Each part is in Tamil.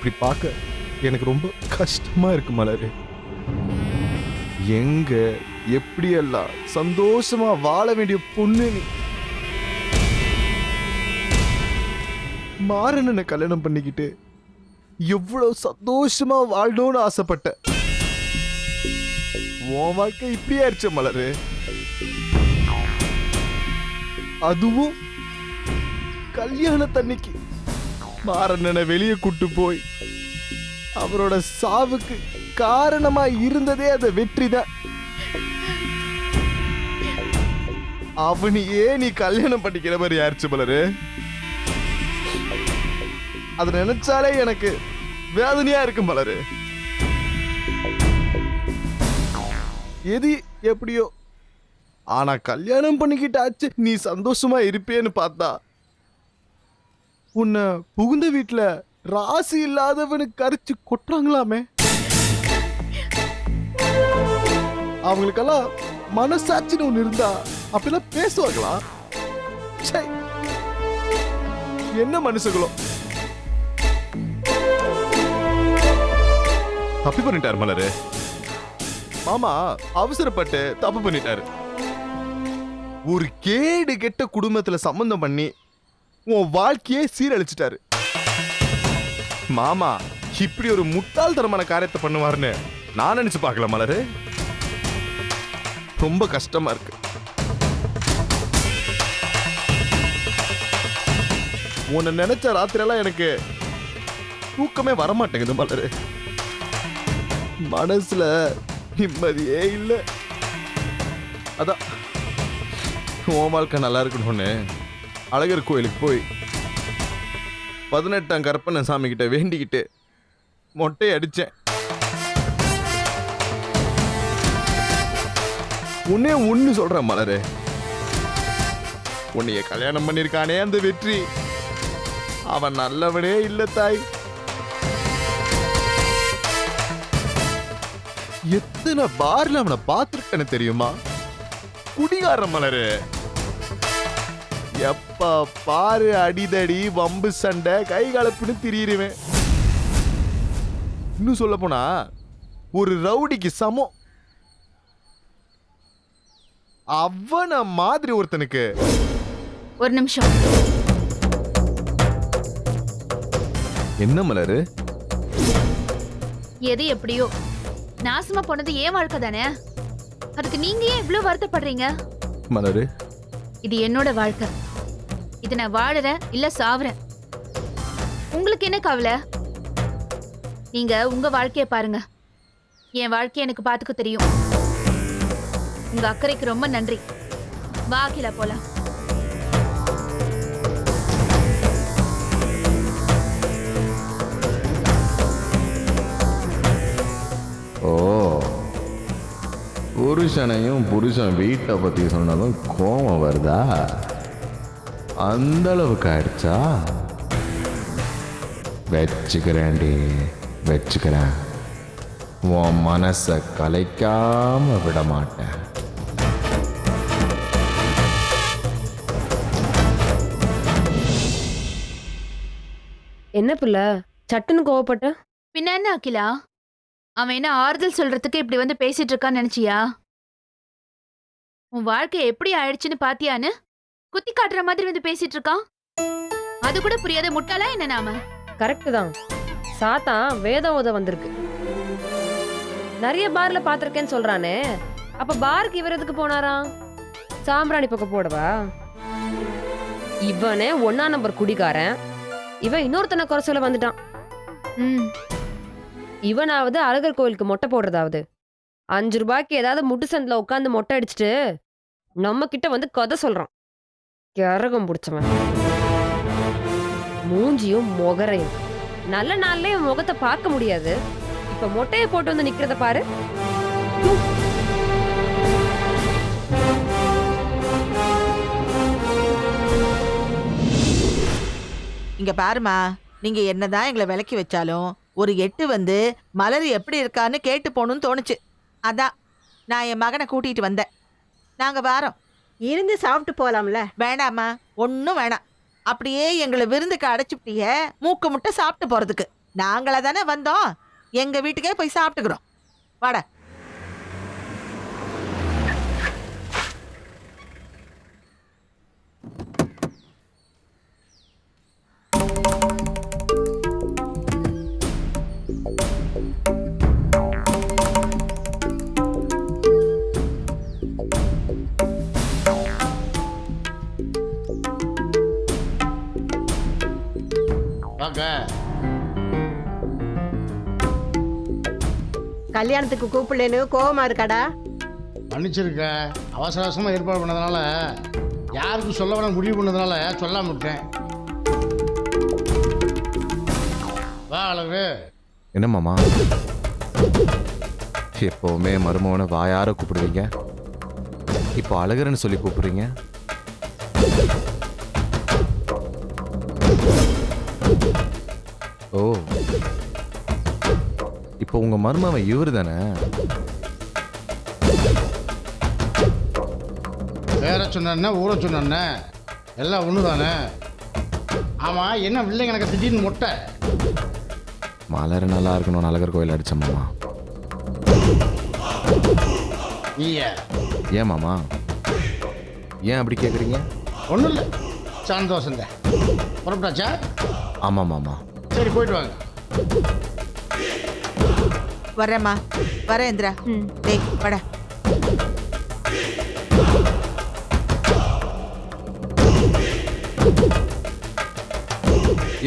இப்படி பார்க்க எனக்கு ரொம்ப கஷ்டமா இருக்கு மலரு. எங்க எப்படியெல்லாம் சந்தோஷமா வாழ வேண்டிய பொண்ணு நீ? மாறனனை கல்யாணம் பண்ணிக்கிட்டு எவ்வளவு சந்தோஷமா வாழணும்னு ஆசைப்பட்ட. உன் வாழ்க்கை இப்படியே ஆயிடுச்ச மலரு. அதுவும் கல்யாணத்தன்னைக்கு. மாறனனை வெளியே கூட்டு போய் அவரோட சாவுக்கு காரணமா இருந்ததே அந்த வெற்றி தான். அவனையே நீ கல்யாணம் பண்ணிக்கிற மாதிரி யாருச்சு பலரு அதை நினைச்சாலே எனக்கு வேதனையா இருக்கும் பலரு எது எப்படியோ ஆனா கல்யாணம் பண்ணிக்கிட்டாச்சு நீ சந்தோஷமா இருப்பேன்னு பார்த்தா உன்னை புகுந்த வீட்டில் ராசி இல்லாதவனுக்கு கரிச்சு கொட்டுறாங்களாமே. அவங்களுக்கெல்லாம் மனசாட்சின்னு ஒண்ணு இருந்தா அப்படிலாம் பேசுவாங்களா ச்சை. என்ன மனுஷங்களோ தப்பு பண்ணிட்டாரு மலரு. மாமா அவசரப்பட்டு தப்பு பண்ணிட்டாரு. ஒரு கேடு கெட்ட குடும்பத்துல சம்பந்தம் பண்ணி உன் வாழ்க்கையே சீரழிச்சிட்டாரு. மாமா இப்படி ஒரு முட்டாள்தனமான காரியத்தை பண்ணுவாருன்னு நான் நினைச்சு பார்க்கல மலரு. ரொம்ப கஷ்டமா இருக்கு. உன்னை நினைச்ச ராத்திரியெல்லாம் எனக்கு தூக்கமே வரமாட்டேங்குது மலரு. மனசுல நிம்மதியே இல்லை. அதான் உன் வாழ்க்கை நல்லா இருக்கணும்னு அழகர் கோயிலுக்கு போய் பதினெட்டாம் கற்பனை சாமி கிட்ட வேண்டிக்கிட்டு மொட்டை அடிச்சேன். உன்னே ஒன்று சொல்கிறேன் மலரு. உன்னைய கல்யாணம் பண்ணியிருக்கானே அந்த வெற்றி. அவன் நல்லவனே இல்லை தாய். எத்தனை பார்ல அவனை பார்த்துருக்கேன்னு தெரியுமா? குடிகார மலரு. எப்ப பாரு அடிதடி வம்பு சண்டை கை கலப்புன்னு திரியிருவேன் இன்னும் சொல்ல போனா ஒரு ரவுடிக்கு சமம். அவன மாதிரி ஒருத்தனுக்கு. ஒரு நிமிஷம். என்ன மலரு? எது எப்படியோ. நாசமா போனது ஏன் வாழ்க்கை தானே. அதுக்கு நீங்க ஏன் இவ்ளோ வருத்தப்படுறீங்க? மலரு. இது என்னோட வாழ்க்கை. இது நான் வாழுறேன் இல்ல சாவுறேன். உங்களுக்கு என்ன கவலை? நீங்க உங்க வாழ்க்கைய பாருங்க. என் வாழ்க்கைய எனக்கு பாத்துக்க தெரியும். உங்க அக்கறைக்கு ரொம்ப நன்றி. வாக்கில போலாம். ஓ. புருஷனையும் புருஷன் வீட்டை பற்றி சொன்னதும் கோபம் வருதா? அந்த அளவுக்கு ஆயிடுச்சா வச்சுக்கிறேன்டி வச்சுக்கிறேன். உன் மனசை கலைக்காம விட மாட்டேன் என்ன புள்ள? சட்டுன்னு கோவப்பட்ட? பின்ன என்ன அகிலா? அவன் என்ன ஆறுதல் சொல்றதுக்கு இப்படி வந்து பேசிட்டு இருக்கான்னு நினைச்சியா? உன் வாழ்க்கை எப்படி ஆயிடுச்சுன்னு பாத்தியான்னு? குத்தி காட்டுற மாதிரி வந்து பேசிட்டு இருக்கான் அது கூட புரியாத முட்டாளா என்ன நாம? கரெக்ட் தான். சாத்தான் வேதம் ஓத வந்திருக்கு. நிறைய பார்ல பாத்திருக்கேன்னு சொல்றானே. அப்ப பாருக்கு இவர் எதுக்கு போனாராம் சாம்பிராணி பக்கம் போடவா? இவனே ஒன்னா நம்பர் குடிகாரன். இவன் இன்னொருத்தனை குறை சொல்ல வந்துட்டான். ம். இவனாவது அழகர் கோயிலுக்கு மொட்டை போடுறதாவது. அஞ்சு ரூபாய்க்கு ஏதாவது முட்டு சந்தில உட்காந்து மொட்டை அடிச்சுட்டு நம்ம கிட்ட வந்து கதை சொல்றான். கரகம் பிடிச்சவன். மூஞ்சியும் முகரையும். நல்ல நாள்ல என் முகத்தை பார்க்க முடியாது. இப்ப மொட்டையை போட்டு வந்து நிக்கிறத பாரு. இங்க பாருமா நீங்க என்னதான் எங்களை விலக்கி வச்சாலும் ஒரு எட்டு வந்து மலர் எப்படி இருக்கான்னு கேட்டு போகணும்னு தோணுச்சு. அதான் நான் என் மகனை கூட்டிட்டு வந்தேன். நாங்க வாரோம். இருந்து சாப்பிட்டு போலாம்ல. வேண்டாம்மா ஒன்றும் வேணாம். அப்படியே எங்களை விருந்துக்கு அடைச்சிப்பிட்டிய மூக்கு முட்டை சாப்பிட்டு போறதுக்கு. நாங்களே தானே வந்தோம். எங்க வீட்டுக்கே போய் சாப்பிட்டுக்கிறோம். வாடா. வாங்க. கல்யாணத்துக்கு கூப்பிடலன்னு கோவமா இருக்காடா? மன்னிச்சிருக்க அவசர அவசரமாக ஏற்பாடு பண்ணதுனால யாருக்கும் சொல்ல வேணாம் முடிவு பண்ணதுனால சொல்லாம விட்டேன். வா அழகு. என்ன மாமா? எப்போவுமே மருமவனை வாயார கூப்பிடுவீங்க? இப்போ அழகர்னு சொல்லி கூப்பிடுறீங்க? ஓ. இப்போ உங்க மருமவன் இவரு தானே? வேற சொன்ன ஊரை சொன்ன எல்லாம் ஒன்று தானே ஆமாம் என்ன பிள்ளைங்க எனக்கு திடீர்னு மொட்டை? மலர் நல்லா இருக்கணும்னு அழகர் கோயில் அடிச்ச மாமா. நீய? ஏன் மாமா? ஏன் அப்படி கேட்குறீங்க ஒன்றும் இல்லை சந்தோஷம் தான் புறப்பட்டாச்சா? ஆமாம் மாமா. சரி போயிட்டு வாங்க. வரேம்மா வரேன் இந்திரா. டேய் வாடா.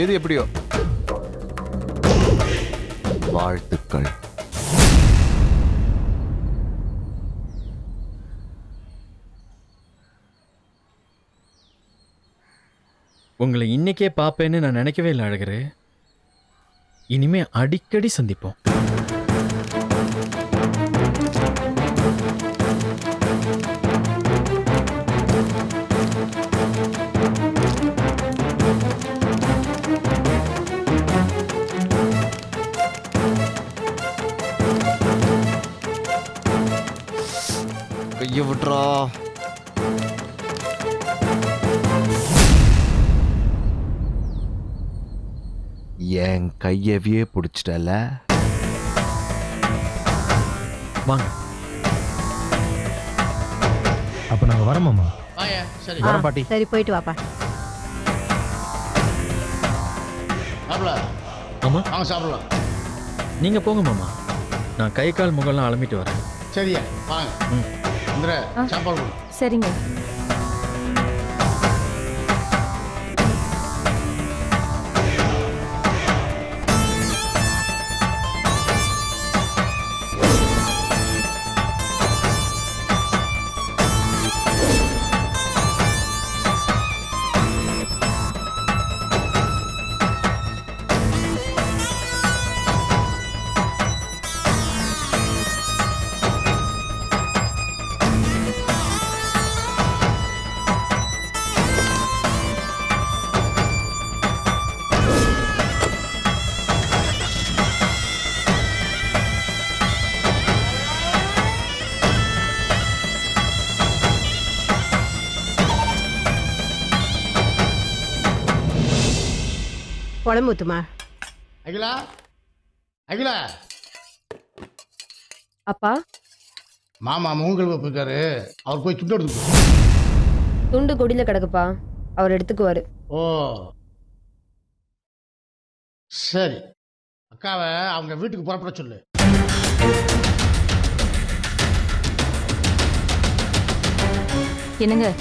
எது எப்படியோ? வாழ்த்துக்கள். உங்களை இன்னைக்கே பார்ப்பேன்னு நான் நினைக்கவே இல்லை அழகரு. இனிமே அடிக்கடி சந்திப்போம். என் கையவியே பிடிச்சிட்டல. வாங்க. அப்போ நாங்கள் வரோமாம்மா சரி. ஆ, பாட்டி. சரி போயிட்டு வாப்பா. ஆமா வாங்க சாப்பிடலாம். நீங்க போங்க மாமா. நான் கை கால் முகம்லாம் அலம்பிட்டு வரேன். சரியா வாங்க. இந்திர சாப்பாடு கொடு. சரிங்க. குழம்பு ஊத்துமா? அகிலா அகிலா. அப்பா. மாமா மூங்கல் போயிருக்காரு அவர் போய் துண்டு எடுத்து கொடு. துண்டு கொடியில கிடக்குப்பா. அவர் எடுத்துக்குவாரு. ஓ. சரி. அக்காவை அவங்க வீட்டுக்கு புறப்பட சொல்லு. என்னங்க?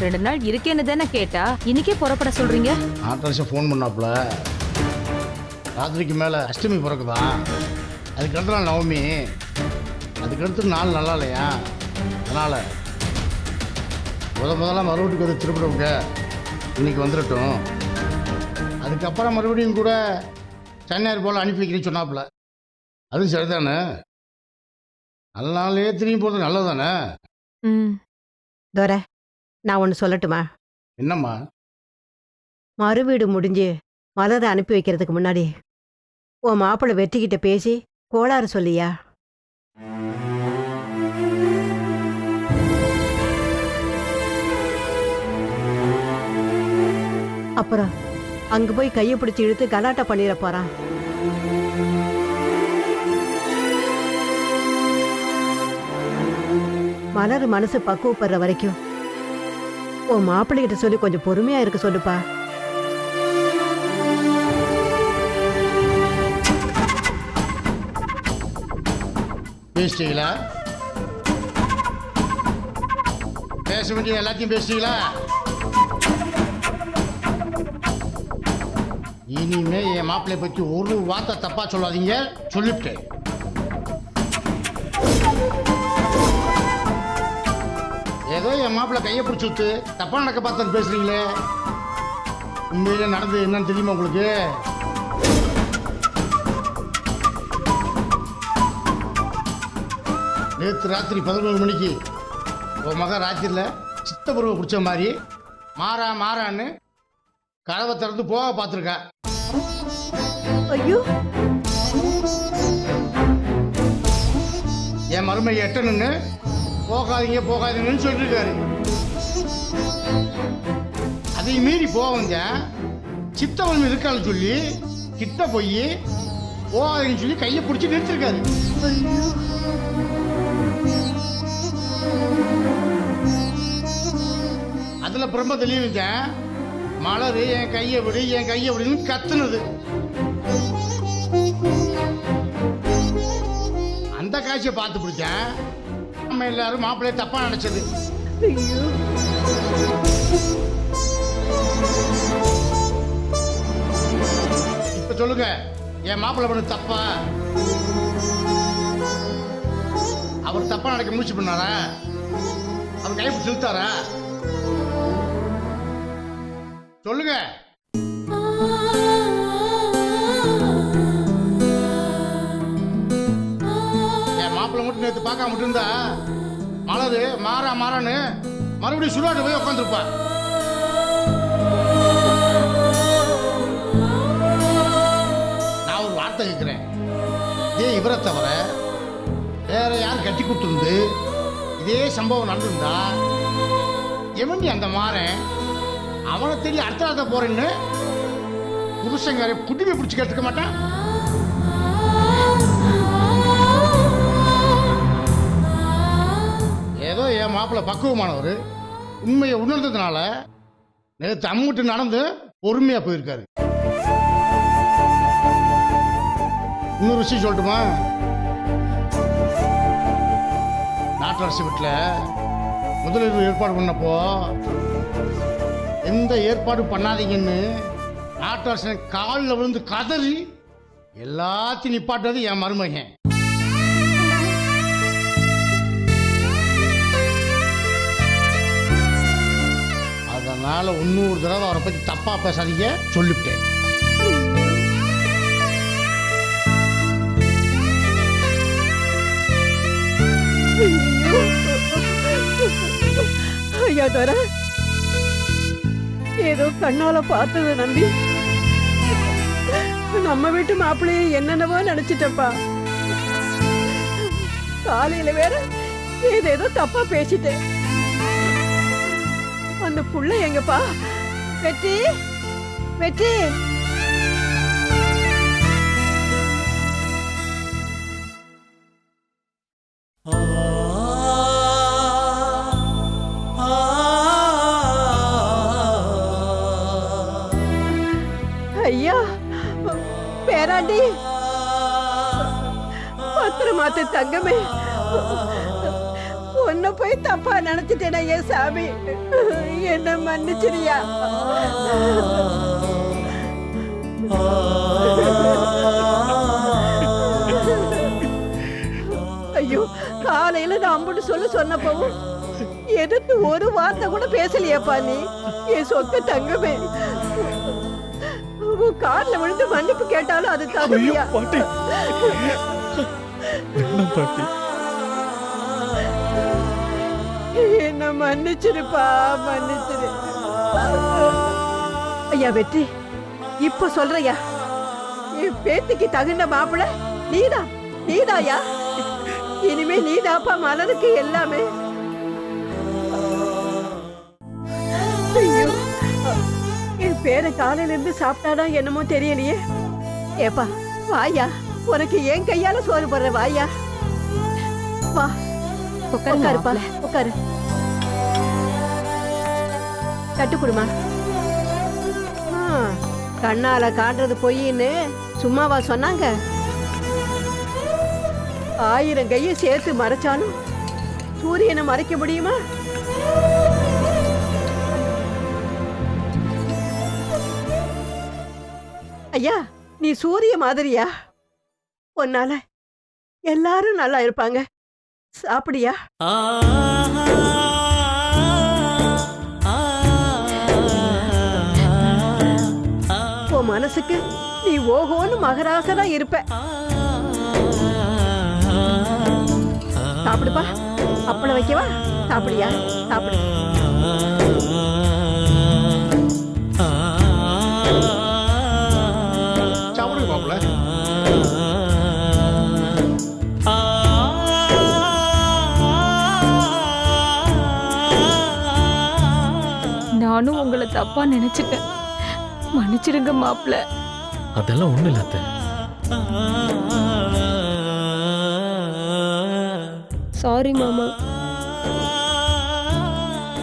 ரெண்டு நாள் இருக்கேன்னு தானே கேட்டா? இன்னைக்கே புறப்பட சொல்றீங்க? ஆட்டரிசம் ஃபோன் பண்ணாப்புல. ராத்திரிக்கு மேலே அஷ்டமி பிறக்குதான் அதுக்கு அடுத்த நாள் நவமி. அதுக்கு அடுத்து நாள் நல்லா இல்லையா? அதனால் முத முதல்ல மறுபடியும் வந்து திருப்பிடுங்க இன்னைக்கு வந்துடட்டும் அதுக்கப்புறம் மறுபடியும் கூட சென்னையர் போல் அனுப்பி வைக்கிறேன்னு சொன்னாப்புல. அதுவும் சரிதானே? நல்ல நாள்லயே திரும்பி போகிறது நல்லது தானே ம். தோர நான் ஒன்று சொல்லட்டுமா? என்னம்மா? மறுவீடு முடிஞ்சு மலரை அனுப்பி வைக்கிறதுக்கு முன்னாடி உன் மாப்பிள்ளை வெற்றிக்கிட்ட பேசி கோளாறு சொல்லியா? அப்புறம் அங்கே போய் கையை பிடிச்சி இழுத்து கலாட்டம் பண்ணிட போகிறான் மலர் மனசு பக்குவப்படுற வரைக்கும் உன் மாப்பிள்ளைகிட்ட சொல்லி கொஞ்சம் பொறுமையா இருக்க சொல்லுப்பா. பேசிட்டீங்களா பேச வேண்டிய எல்லாத்தையும் பேசிட்டீங்களா இனிமே என் மாப்பிள்ளை பற்றி ஒரு வார்த்தை தப்பா சொல்லாதீங்க. சொல்லிவிட்டேன். ஏதோ என் மாப்பிள்ளை கையை பிடிச்சி விட்டு தப்பா நடக்க பார்த்து பேசுறீங்களே? உண்மையிலே நடந்தது என்னன்னு தெரியுமா உங்களுக்கு? நேற்று ராத்திரி பதினோரு மணிக்கு உன் மகன் ராத்திரியில் சித்தபுருவை பிடிச்ச மாதிரி மாறா மாறான்னு கதவை திறந்து போக பார்த்துருக்கா. ஐயோ. என் மருமை எட்டணுன்னு போகாதீங்க போகாதீங்கன்னு சொல்லியிருக்காரு அதை மீறி போவங்க சித்தவன் இருக்கான்னு சொல்லி கிட்ட போய் போகாதீங்கன்னு சொல்லி கையை பிடிச்சி நிறுத்திருக்காரு. அதுல பிரம்ம தெளிவுங்க மலர் என் கையை விடு என் கையை விடுன்னு கத்துனது. அந்த காட்சியை பார்த்து பிடிச்சேன். நம்ம எல்லாரும் மாப்பிள்ளைய தப்பா நினைச்சது. ஐயோ. இப்ப சொல்லுங்க என் மாப்பிள்ளை பண்ண தப்பா? அவர் தப்பா நடக்க முயற்சி பண்ணாரா? அவர் கைப்பிடி செலுத்தாரா சொல்லுங்க. என் மட்டும் நேற்று பார்க்காம இருந்தா மலரு மாறா மாறான்னு மறுபடியும் சுடாட்டு போய் உட்காந்துருப்பா நான் ஒரு வார்த்தை கேட்குறேன் இதே இவரை தவிர வேற யார் கட்டி கொடுத்துருந்து இதே சம்பவம் நடந்திருந்தா எவன்டி அந்த மாறன் அவனை தேடி அடுத்த போறேன்னு புருஷங்கார குட்டிமை பிடிச்சி கேட்டுக்க மாட்டான். பக்குவமானவர். உண்மையை உணர்ந்ததுனால நேற்று அம்முட்டு நடந்து பொறுமையாக போயிருக்காரு. இன்னொரு விஷயம் சொல்லட்டுமா? நாட்டரசு வீட்டில் முதலீடு ஏற்பாடு பண்ணப்போ எந்த ஏற்பாடு பண்ணாதீங்கன்னு நாட்டரசன் காலில் விழுந்து கதறி எல்லாத்தையும் நிப்பாட்டது என் மருமகன். அதனால இன்னொரு தடவை அவரை பற்றி தப்பா பேசாதீங்க. சொல்லிவிட்டேன். ஐயா தர ஏதோ கண்ணால பார்த்தது நம்பி. நம்ம வீட்டு மாப்பிள்ளைய என்னென்னவோ நினைச்சிட்டப்பா காலையில வேற ஏதேதோ தப்பா பேசிட்டேன். அந்த புள்ள எங்கப்பா? வெற்றி? வெற்றி? ஐயா பேராண்டி. பத்திரமாத்த தங்கமே. உன்னை போய் தப்பா நினைச்சிட்டேனா ஏன் சாமி. என்ன மன்னிச்சிரியா? ஐயோ காலையில நான் அம்புட்டு சொல்ல சொன்னப்பவும் எதிர்த்து ஒரு வார்த்தை கூட பேசலையாப்பா நீ? என் சொத்த தங்கமே. உன் கார்ல விழுந்து மன்னிப்பு கேட்டாலும் அது தகுதியா பாட்டி. மன்னிச்சிருப்பா மன்னிச்சிரு. ஐயா வெற்றி இப்ப சொல்றையா என் பேத்திக்கு தகுந்த மாப்பிள நீதான் நீதாயா இனிமே நீதாப்பா மலருக்கு எல்லாமே. ஐயோ என் பேர பேரை காலையில இருந்து சாப்பிட்டாடா என்னமோ தெரியலையே. ஏப்பா வாயா உனக்கு என் கையால சோறு போடுற வாயா வா உட்காருப்பா உட்காரு. கட்டு கொடுமா கண்ணால காட்டுறது பொய்ன்னு சும்மாவா சொன்னாங்க? ஆயிரம் கையை சேர்த்து மறைச்சாலும் சூரியனை மறைக்க முடியுமா? ஐயா நீ சூரிய மாதிரியா? உன்னால எல்லாரும் நல்லா இருப்பாங்க. சாப்பிடியா? மனசுக்கு நீ ஓஹோன்னு மகராசரா இருப்ப. சாப்பிடுப்பா. அப்பளம் வைக்கவா? சாப்பிடியா? சாப்பிடு. நானும் உங்களை தப்பா நினைச்சிட்டேன். மன்னிச்சிடுங்க மாப்பிள்ள அதெல்லாம் ஒன்றும் இல்லை சாரி மாமா.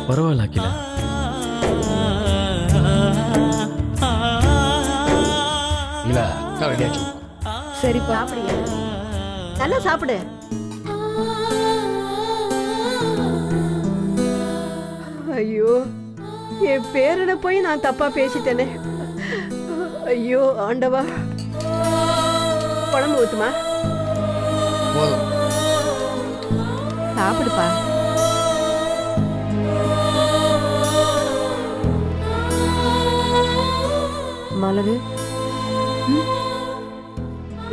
பரவாயில்ல அகிலா. இல்ல சரிப்பா சாப்பிடியா நல்லா சாப்பிடு. ஐயோ என் பேரனை போய் நான் தப்பா பேசிட்டேனே. ஐயோ ஆண்டவா. குழம்பு ஊத்துமா? போதும். சாப்பிடுப்பா. மலரு?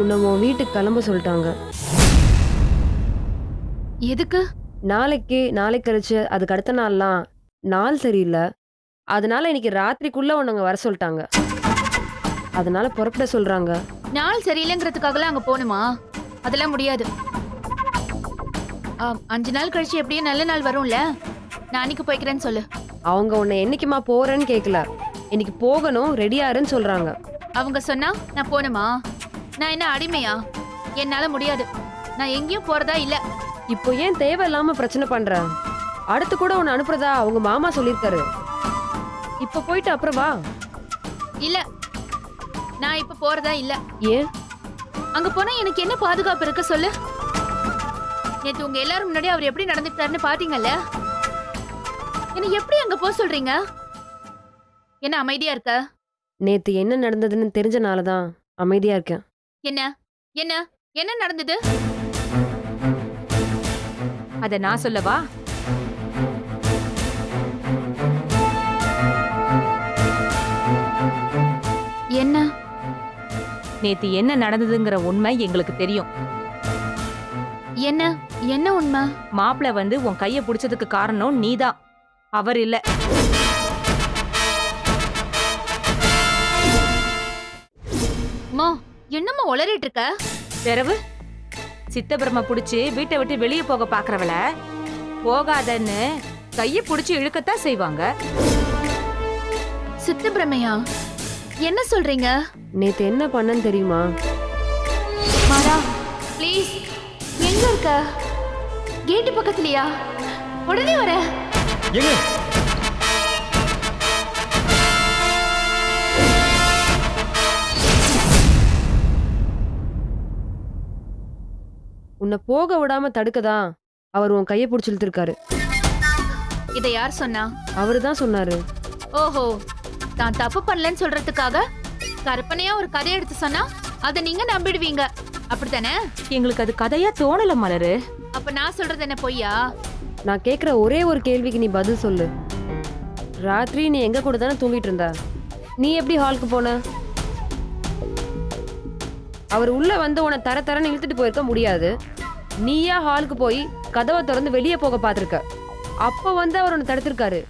உன்னை உன் வீட்டுக்கு கிளம்ப சொல்லிட்டாங்க. எதுக்கு? நாளைக்கு நாளை கழிச்சு அதுக்கு அடுத்த நாள்லாம் நாள் சரியில்லை. அதனால இன்னைக்கு ராத்திரிக்குள்ள உன்னங்க வர சொல்லிட்டாங்க. அதனால புறப்பட சொல்றாங்க. நாள் சரியில்லைங்கிறதுக்காகலாம் அங்க போகணுமா அதெல்லாம் முடியாது. ஆம், அஞ்சு நாள் கழிச்சு எப்படியும் நல்ல நாள் வரும்ல? நான் அன்னைக்கு போய்க்கிறேன்னு சொல்லு. அவங்க உன்னை என்னைக்குமா போறேன்னு கேட்கல இன்னைக்கு போகணும் ரெடியாருன்னு சொல்றாங்க. அவங்க சொன்னா நான் போகணுமா நான் என்ன அடிமையா? என்னால முடியாது. நான் எங்கேயும் போறதா இல்ல. இப்போ ஏன் தேவையில்லாம பிரச்சனை பண்ற? அடுத்து கூட உன்னை அனுப்புறதா அவங்க மாமா சொல்லியிருக்காரு. இப்ப போயிட்டு அப்புறம் வா. இல்ல நான் இப்ப போறதா இல்ல. ஏன் அங்க போனா எனக்கு என்ன பாதுகாப்பு இருக்கு சொல்லு. நேத்து உங்க எல்லாரும் முன்னாடி அவர் எப்படி நடந்துட்டாருன்னு பாத்தீங்கல்ல? என்ன எப்படி அங்க போக சொல்றீங்க? என்ன அமைதியா இருக்க? நேத்து என்ன நடந்ததுன்னு தெரிஞ்சனால தான் அமைதியா இருக்கேன். என்ன? என்ன? என்ன நடந்தது? அத நான் சொல்லவா? என்ன? நேத்து என்ன நடந்ததுங்கிற உண்மை எங்களுக்கு தெரியும். என்ன? என்ன உண்மை? மாப்பிள வந்து உன் கைய பிடிச்சதுக்கு காரணம் நீதான் அவர் இல்ல. மோ என்னம்மா உளறிட்டு இருக்க? பிறவு? சித்தபிரம புடிச்சு வீட்டை விட்டு வெளியே போக பாக்குறவள? போகாதன்னு கைய புடிச்சு இழுக்கத்தான் செய்வாங்க. சித்து பிரமையா என்ன சொல்றீங்க? நேத்து என்ன பண்ணன்னு தெரியுமா? மாறா ப்ளீஸ் எங்க இருக்க? கேட்டு பக்கத்துலயா? உடனே வர. ஏங்க உன்னை போக விடாம தடுக்கதா? அவர் உன் கையை பிடிச்சி இழுத்துருக்காரு. இதை யார் சொன்னா? அவரு தான் சொன்னாரு. ஓஹோ தான் தப்பு பண்ணலன்னு சொல்றதுக்காக கற்பனையா ஒரு கதை எடுத்து சொன்னா அதை நீங்க நம்பிடுவீங்க. அப்படித்தானே? எங்களுக்கு அது கதையா தோணல மலரு. அப்ப நான் சொல்றது என்ன பொய்யா? நான் கேக்குற ஒரே ஒரு கேள்விக்கு நீ பதில் சொல்லு. ராத்திரி நீ எங்க கூட தானே தூங்கிட்டு இருந்த? நீ எப்படி ஹாலுக்கு போன? அவர் உள்ள வந்து உன்னை தர தரன்னு இழுத்துட்டு போயிருக்க முடியாது. நீயா ஹாலுக்கு போய் கதவை திறந்து வெளியே போக பார்த்திருக்க. அப்ப வந்து அவர் உன்னை தடுத்திருக்காரு.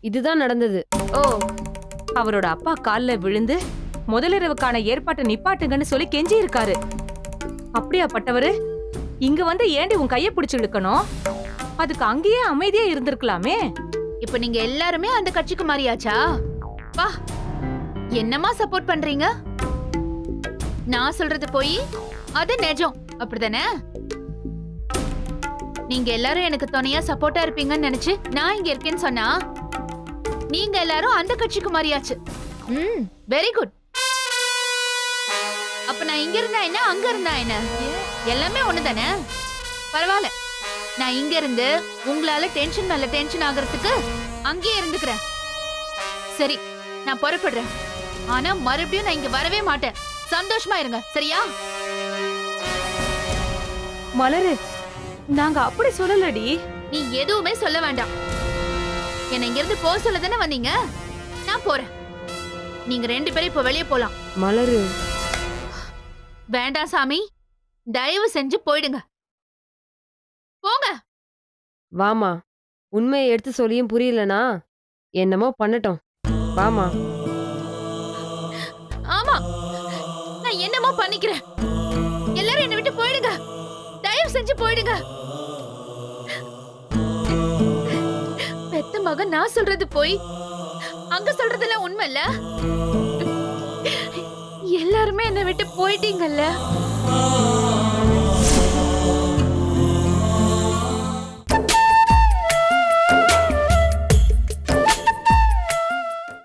இதுதான் நடந்தது. ஓ அவரோட அப்பா கால்ல விழுந்து முதலிரவுக்கான ஏற்பாட்டை நிப்பாட்டுங்கன்னு சொல்லி கெஞ்சி இருக்காரு அப்படியாப்பட்டவரு இங்க வந்து ஏண்டி உன் கைய பிடிச்சு இழுக்கணும்? அதுக்கு அங்கேயே அமைதியா இருந்திருக்கலாமே. இப்ப நீங்க எல்லாருமே அந்த கட்சிக்கு மாறியாச்சா? வா என்னமா சப்போர்ட் பண்றீங்க? நான் சொல்றது போய் அது நிஜம். அப்படிதானே நீங்க எல்லாரும் எனக்கு துணையா சப்போர்ட்டா இருப்பீங்கன்னு நினைச்சு நான் இங்க இருக்கேன்னு சொன்னா? நீங்க எல்லாரும் அந்த கட்சிக்கு மாறியாச்சு. ம் வெரி குட் அப்ப நான் இங்க இருந்தா என்ன அங்க இருந்தா என்ன? எல்லாமே ஒண்ணுதானே? பரவாயில்ல. நான் இங்க இருந்து உங்களால டென்ஷன் மேல டென்ஷன் ஆகுறதுக்கு அங்கேயே இருந்துக்கிறேன். சரி நான் புறப்படுறேன். ஆனா மறுபடியும் நான் இங்க வரவே மாட்டேன். சந்தோஷமா இருங்க சரியா? மலரு நாங்க அப்படி சொல்லலடி. நீ எதுவுமே சொல்ல வேண்டாம். என்ன இங்க இருந்து போக சொல்ல தானே வந்தீங்க? நான் போறேன். நீங்க ரெண்டு பேரும் இப்ப வெளியே போலாம். மலரு. வேண்டாம் சாமி. தயவு செஞ்சு போயிடுங்க. போங்க. வாமா. உண்மையை எடுத்து சொல்லியும் புரியலனா? என்னமோ பண்ணட்டும். வாமா. ஆமா. நான் என்னமோ பண்ணிக்கிறேன். எல்லாரும் என்னை விட்டு போயிடுங்க. தயவு செஞ்சு போயிடுங்க. நிச்சயமாக நான் சொல்றது போய்? அங்க சொல்றதெல்லாம் உண்மை இல்ல எல்லாருமே என்னை விட்டு போயிட்டீங்கல்ல?